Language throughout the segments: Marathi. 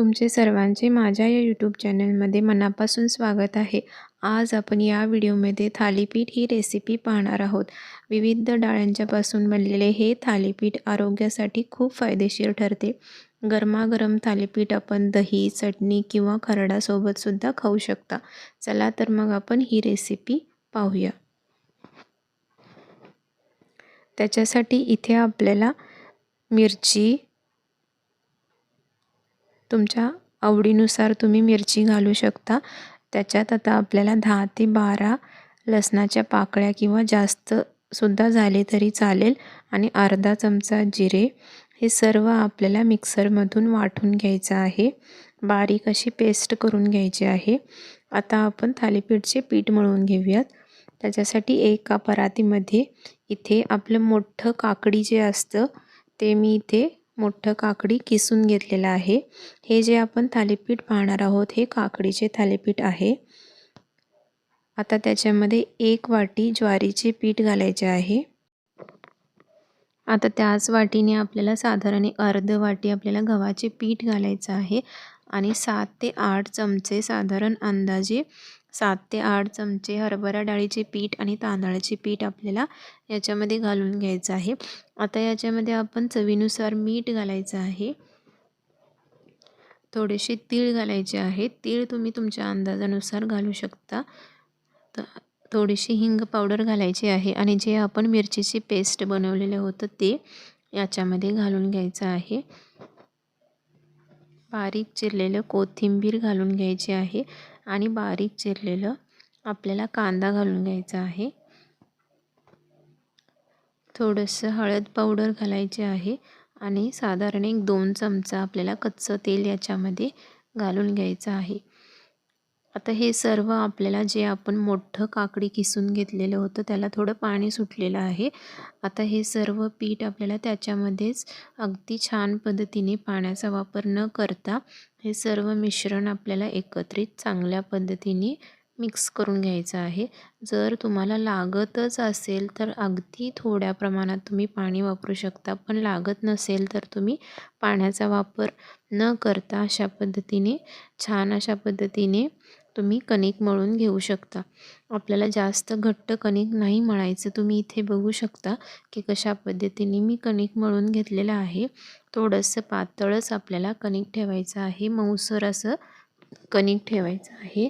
तुमचे सर्वांचे माझ्या या यूट्यूब चॅनलमध्ये मनापासून स्वागत आहे. आज आपण या व्हिडिओमध्ये थालीपीठ ही रेसिपी पाहणार आहोत. विविध डाळ्यांच्यापासून बनलेले हे थालीपीठ आरोग्यासाठी खूप फायदेशीर ठरते. गरमागरम थालीपीठ आपण दही चटणी किंवा खरडासोबतसुद्धा खाऊ शकता. चला तर मग आपण ही रेसिपी पाहूया. त्याच्यासाठी इथे आपल्याला मिरची तुमच्या आवडीनुसार तुम्ही मिरची घालू शकता. त्याच्यात आता आपल्याला दहा ते बारा लसणाच्या पाकळ्या किंवा जास्तसुद्धा झाले तरी चालेल. आणि अर्धा चमचा जिरे. हे सर्व आपल्याला मिक्सरमधून वाटून घ्यायचं आहे. बारीक अशी पेस्ट करून घ्यायची आहे. आता आपण थालीपीठचे पीठ मळून घेऊयात. त्याच्यासाठी एका परातीमध्ये इथे आपलं मोठं काकडी जे असतं ते मी इथे मोठं काकडी किसून घेतलेलं आहे. हे जे आपण थालीपीठ पाहणार आहोत हे काकडीचे थालीपीठ आहे. आता त्याच्यामध्ये एक वाटी ज्वारीचे पीठ घालायचे आहे. आता त्याच वाटीने आपल्याला साधारण अर्ध वाटी आपल्याला गव्हाचे पीठ घालायचं आहे आणि सात ते आठ चमचे साधारण अंदाजे सात ते आठ चमचे हरभरा डाळीचे पीठ आणि तांदळाचे पीठ आपल्याला याच्यामध्ये घालून घ्यायचं आहे. आता याच्यामध्ये आपण चवीनुसार मीठ घालायचं आहे. थोडेसे तीळ घालायचे आहे. तीळ तुम्ही तुमच्या अंदाजानुसार घालू शकता. तर थोडीशी हिंग पावडर घालायची आहे आणि जे आपण मिरचीची पेस्ट बनवलेलं होतं ते याच्यामध्ये घालून घ्यायचं आहे. बारीक चिरलेलं कोथिंबीर घालून घ्यायची आहे आणि बारीक चिरलेलं आपल्याला कांदा घालून घ्यायचा आहे. थोडंसं हळद पावडर घालायची आहे आणि साधारण एक दोन चमचा आपल्याला कच्चं तेल याच्यामध्ये घालून घ्यायचं आहे. आता हे सर्व आपल्याला जे आपण मोठं काकडी किसून घेतलेलं होतं त्याला थोडं पाणी सुटलेलं आहे. आता हे सर्व पीठ आपल्याला त्याच्यामध्येच अगदी छान पद्धतीने पाण्याचा वापर न करता हे सर्व मिश्रण आपल्याला एकत्रित चांगल्या पद्धतीने मिक्स करून घ्यायचं आहे. जर तुम्हाला लागतच असेल तर अगदी थोड्या प्रमाणात तुम्ही पाणी वापरू शकता पण लागत नसेल तर तुम्ही पाण्याचा वापर न करता अशा पद्धतीने छान अशा पद्धतीने तुम्ही कणिक मळून घेऊ शकता. आपल्याला जास्त घट्ट कणिक नाही मळायचं. तुम्ही इथे बघू शकता की कशा पद्धतीने मी कणिक मळून घेतलेलं आहे. थोडंसं पातळच आपल्याला कणिक ठेवायचं आहे. मऊसर असं कणिक ठेवायचं आहे.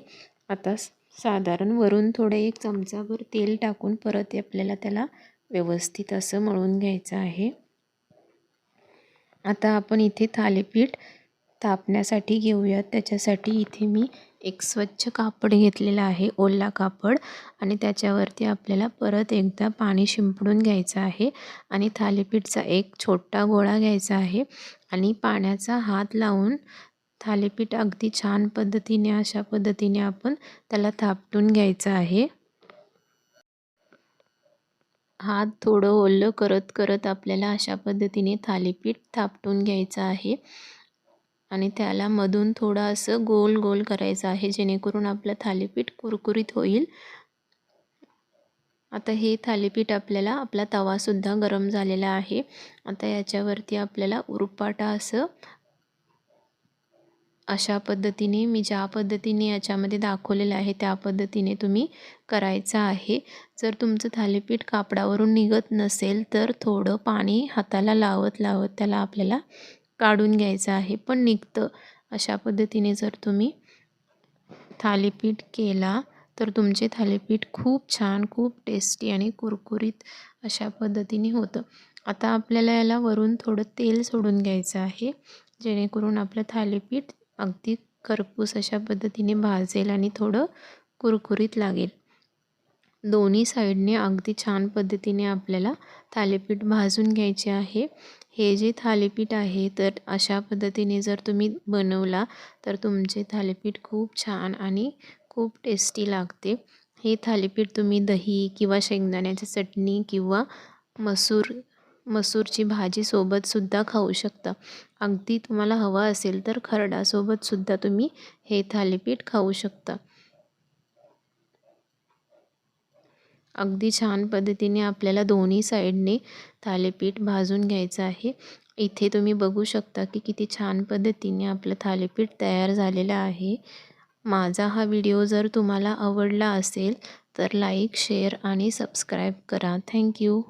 आता साधारण वरून थोडं एक चमचाभर तेल टाकून परत आपल्याला त्याला व्यवस्थित असं मळून घ्यायचं आहे. आता आपण इथे थालीपीठ तापण्यासाठी घेऊयात. त्याच्यासाठी इथे मी एक स्वच्छ कापड घेतलेलं आहे ओला कापड. आणि त्याच्यावरती आपल्याला परत एकदा पाणी शिंपडून घ्यायचं आहे. आणि थालीपीठचा एक छोटा गोळा घ्यायचा आहे. आणि पाण्याचा हात लावून थालीपीठ अगदी छान पद्धतीने अशा पद्धतीने आपण त्याला थापटून घ्यायचं आहे. हात थोडं ओलं करत करत आपल्याला अशा पद्धतीने थालीपीठ थापटून घ्यायचं आहे. आणि त्याला मधून थोडं असं गोल गोल करायचं आहे जेणेकरून आपलं थालीपीठ कुरकुरीत होईल. आता हे थालीपीठ आपल्याला आपला तवासुद्धा गरम झालेला आहे. आता याच्यावरती आपल्याला उरपाटा असं अशा पद्धतीने मी ज्या पद्धतीने याच्यामध्ये दाखवलेलं आहे त्या पद्धतीने तुम्ही करायचं आहे. जर तुमचं थालीपीठ कापडावरून निघत नसेल तर थोडं पाणी हाताला लावत लावत त्याला आपल्याला काढून घ्यायचं आहे. पण निघतं. अशा पद्धतीने जर तुम्ही थालीपीठ केला तर तुमचे थालीपीठ खूप छान खूप टेस्टी आणि कुरकुरीत अशा पद्धतीने होतं. आता आपल्याला याला वरून थोडं तेल सोडून घ्यायचं आहे. जेणेकरून आपलं थालीपीठ अगदी खरपूस अशा पद्धतीने भाजेल आणि थोडं कुरकुरीत लागेल. दोन्ही साईडने अगदी छान पद्धतीने आपल्याला थालीपीठ भाजून घ्यायचे आहे. हे जे थालीपीठ आहे तर अशा पद्धतीने जर तुम्ही बनवला तर तुमचे थालीपीठ खूप छान आणि खूप टेस्टी लागते. हे थालीपीठ तुम्ही दही किंवा शेंगदाण्याची चटणी किंवा मसूर मसूरची भाजीसोबतसुद्धा खाऊ शकता. अगदी तुम्हाला हवा असेल तर खरडासोबतसुद्धा तुम्ही हे थालीपीठ खाऊ शकता. अगदी छान पद्धतीने आपल्याला दोन्ही साईडने थालीपीठ भाजून घ्यायचं आहे. इथे तुम्ही बघू शकता की किती छान पद्धतीने आपलं थालीपीठ तयार झालेलं आहे. माझा हा व्हिडिओ जर तुम्हाला आवडला असेल तर लाईक शेअर आणि सबस्क्राईब करा. Thank you